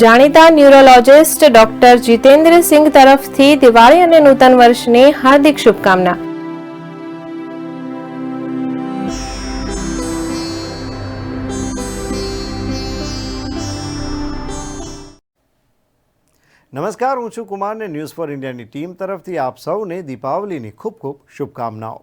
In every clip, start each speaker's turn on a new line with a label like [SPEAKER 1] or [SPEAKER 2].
[SPEAKER 1] જાણીતા neurologist doctor Jitendra Singh તરફથી દિવાળી અને નૂતન વર્ષની હાર્દિક શુભકામના.
[SPEAKER 2] નમસ્કાર, હું છું કુમારને ન્યૂઝ ફોર ઇન્ડિયાની ટીમ તરફથી આપ સૌને દીપાવલીની ખૂબ ખૂબ શુભકામનાઓ.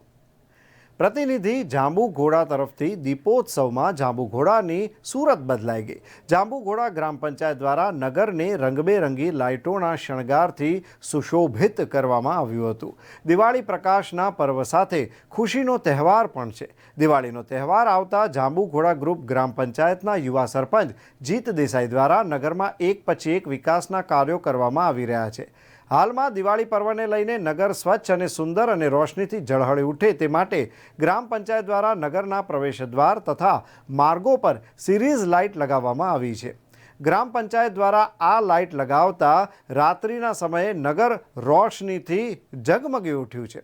[SPEAKER 2] પ્રતિનિધિ જાંબુ ઘોડા તરફથી દીપોત્સવમાં જાંબુ ઘોડાની સુરત બદલાઈ ગઈ. જાંબુ ઘોડા ગ્રામ પંચાયત દ્વારા નગરને રંગબેરંગી લાઇટોના શણગારથી સુશોભિત કરવામાં આવ્યું હતું. દિવાળી પ્રકાશના પર્વ સાથે ખુશીનો તહેવાર પણ છે. દિવાળીનો તહેવાર આવતા જાંબુ ઘોડા ગ્રુપ ગ્રામ પંચાયતના યુવા સરપંચ જીત દેસાઈ દ્વારા નગરમાં એક પછી એક વિકાસના કાર્યો કરવામાં આવી રહ્યા છે. હાલમાં દિવાળી પર્વને લઈને નગર સ્વચ્છ અને સુંદર અને રોશનીથી ઝળહળી ઉઠે તે માટે ગ્રામ પંચાયત દ્વારા નગરના પ્રવેશદ્વાર તથા માર્ગો પર સિરીઝ લાઇટ લગાવવામાં આવી છે. ગ્રામ પંચાયત દ્વારા આ લાઇટ લગાવતા રાત્રિના સમયે નગર રોશનીથી ઝગમગી ઉઠ્યું છે.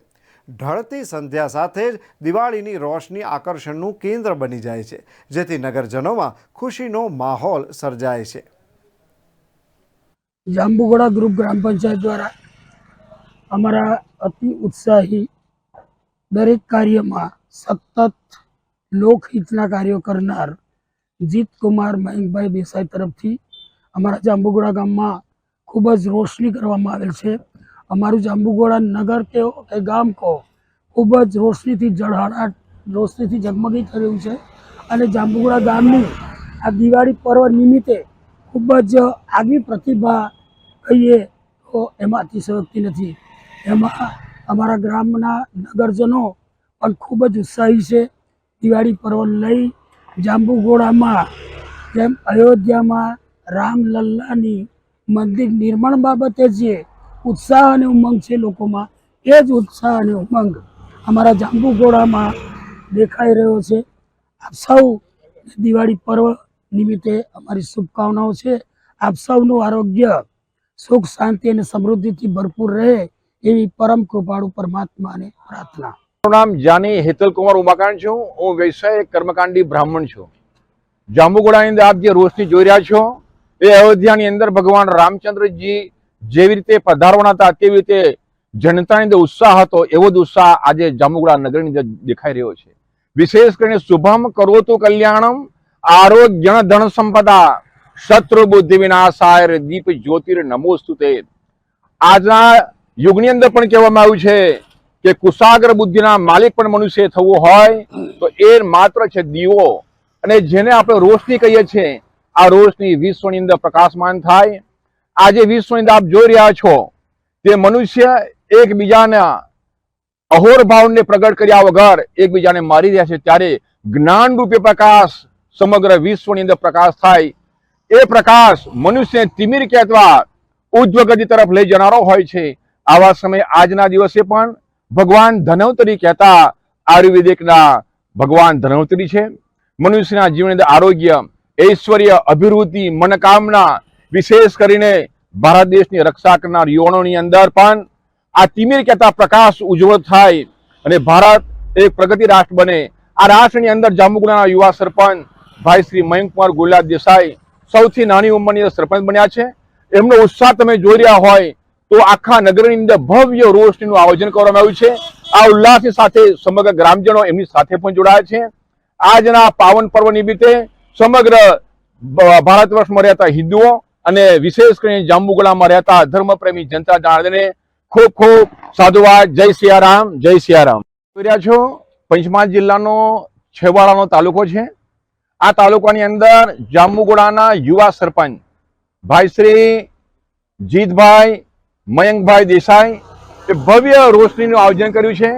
[SPEAKER 2] ઢળતી સંધ્યા સાથે જ દિવાળીની રોશની આકર્ષણનું કેન્દ્ર બની જાય છે, જેથી નગરજનોમાં ખુશીનો માહોલ સર્જાય છે.
[SPEAKER 3] જાંબુગોડા ગ્રુપ ગ્રામ પંચાયત દ્વારા અમારા અતિ ઉત્સાહી દરેક કાર્યમાં સતત લોકહિતના કાર્યો કરનાર જીત કુમાર મયંકભાઈ દેસાઈ તરફથી અમારા જાંબુગોડા ગામમાં ખૂબ જ રોશની કરવામાં આવેલ છે. અમારું જાંબુગોડા નગર કે ગામ કહો ખૂબ જ રોશનીથી ઝળહળાટ, રોશનીથી ઝગમગી રહ્યું છે. અને જાંબુગોડા ગામની આ દિવાળી પર્વ નિમિત્તે ખૂબ જ આગવી પ્રતિભા કહીએ તો એમાં અતિશયોક્તિ નથી. એમાં અમારા ગ્રામના નગરજનો પણ ખૂબ જ ઉત્સાહી છે. દિવાળી પર્વ લઈ જાંબુઘોડામાં જેમ અયોધ્યામાં રામલલ્લાની મંદિર નિર્માણ બાબતે જે ઉત્સાહ અને ઉમંગ છે લોકોમાં, એ જ ઉત્સાહ અને ઉમંગ અમારા જાંબુઘોડામાં દેખાઈ રહ્યો છે. આપ સૌ દિવાળી પર્વ નિમિત્તે અમારી શુભકામનાઓ છે. આપ સૌનું આરોગ્ય, સુખ, શાંતિ અને સમૃદ્ધિથી ભરપૂર રહે એવી પરમ કૃપાળુ પરમાત્માને પ્રાર્થના.
[SPEAKER 4] મારું નામ જાની હેતલકુમાર ઉમાકાંડ છું. હું વ્યવસાય કર્મકાંડી બ્રાહ્મણ છું. જાંબુગોડાની અંદર આપ જે રોશની જોઈ રહ્યા છો, એ અયોધ્યાની અંદર ભગવાન રામચંદ્રજી જેવી રીતે પધારવાના હતા, તેવી રીતે જનતાની અંદર ઉત્સાહ હતો, એવો જ ઉત્સાહ આજે જાંબુગોડા નગરની અંદર દેખાઈ રહ્યો છે. વિશેષ કરીને શુભમ કરોતુ કલ્યાણમ આરોગ્ય ધન સંપદા શત્રુ બુદ્ધિ વિનાશાય દીપ જ્યોતિર નમોસ્તુતે. આજના યુગની અંદર પણ કહેવામાં આવ્યું છે કે કુશાગ્ર બુદ્ધિના માલિક પણ મનુષ્ય થવું હોય તો એ માત્ર છે દીવો. અને જેને આપણે રોશની કહીએ છીએ, આ રોશની વિશ્વની અંદર પ્રકાશમાન થાય. આજે વિશ્વની અંદર આપ જોઈ રહ્યા છો તે મનુષ્ય એકબીજાના અહોર ભાવને પ્રગટ કર્યા વગર એકબીજાને મારી રહ્યા છે. ત્યારે જ્ઞાન રૂપે પ્રકાશ સમગ્ર વિશ્વની અંદર પ્રકાશ થાય, એ પ્રકાશ મનુષ્યને તિમિર કહેવા ઉજ્જવ ગતિ તરફ લઈ જનારો હોય છે. આવા સમયે આજના દિવસે પણ ભગવાન ધનવતરી કહેતા આયુર્વેદિકના ભગવાન ધનવતરી છે. મનુષ્યના જીવનની આરોગ્ય, ઐશ્વર્ય, અભિવૃદ્ધિ, મનકામના, વિશેષ કરીને ભારત દેશની રક્ષા કરનાર યુવાનોની અંદર પણ આ તિમિર કહેતા પ્રકાશ ઉજ્જવળ થાય અને ભારત એક પ્રગતિ રાષ્ટ્ર બને. આ રાષ્ટ્રની અંદર જાંબુગુડાના યુવા સરપંચ ભાઈ શ્રી મયંકુમાર ગુલાબ દેસાઈ સૌથી નાની ઉંમરની સરપંચ બન્યા છે. એમનો ઉત્સાહ તમે જોઈ રહ્યા હોય તો આખા નગરની અંદર ભવ્ય રોશનીનું આયોજન કરવામાં આવ્યું છે. આ ઉલ્લાસની સાથે સમગ્ર ગ્રામજનો એમની સાથે પણ જોડાયા છે. આજના પાવન પર્વ નિમિત્તે સમગ્ર ભારત વર્ષમાં રહેતા હિન્દુઓ અને વિશેષ કરીને જાંબુગડામાં રહેતા ધર્મપ્રેમી જનતા જણાવીને ખૂબ ખૂબ સાધુવાદ. જય સિયારામ જય સિયારામ. રહ્યા છો, પંચમહાલ જિલ્લાનો છેવાડાનો તાલુકો છે. આ તાલુકાની અંદર જાંબુગોડાના યુવા સરપંચ ભાઈ શ્રી જીતભાઈ મયંકભાઈ દેસાઈ એ ભવ્ય રોશનીનું આયોજન કર્યું છે.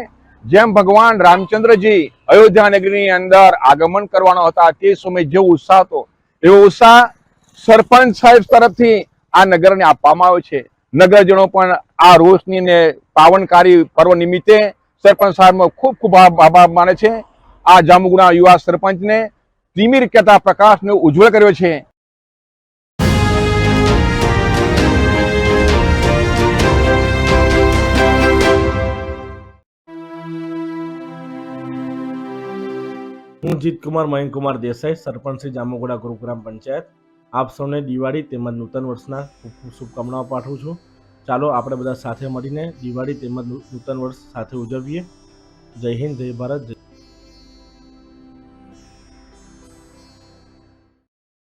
[SPEAKER 4] જેમ ભગવાન રામચંદ્રજી અયોધ્યા નગરીની અંદર આગમન કરવાનો હતા તે સમયે જેવો ઉત્સાહ હતો, એવો ઉત્સાહ સરપંચ સાહેબ તરફથી આ નગરને આપવામાં આવ્યો છે. નગરજનો પણ આ રોશનીને પાવનકારી પર્વ નિમિત્તે સરપંચ સાહેબનો ખૂબ ખૂબ આભાર માને છે. આ જામુગુડા યુવા સરપંચને તિમિર કહેતા પ્રકાશને ઉજ્જવળ કર્યો છે.
[SPEAKER 5] હું જીતકુમાર મયંકુમાર દેસાઈ, સરપંચ શ્રી જાંબુગોડા ગ્રુપ પંચાયત. આપ સૌને દિવાળી તેમજ નૂતન વર્ષના શુભકામનાઓ પાઠવું છું. ચાલો આપણે બધા સાથે મળીને દિવાળી તેમજ નૂતન વર્ષ સાથે ઉજવીએ. જય હિન્દ, જય ભારત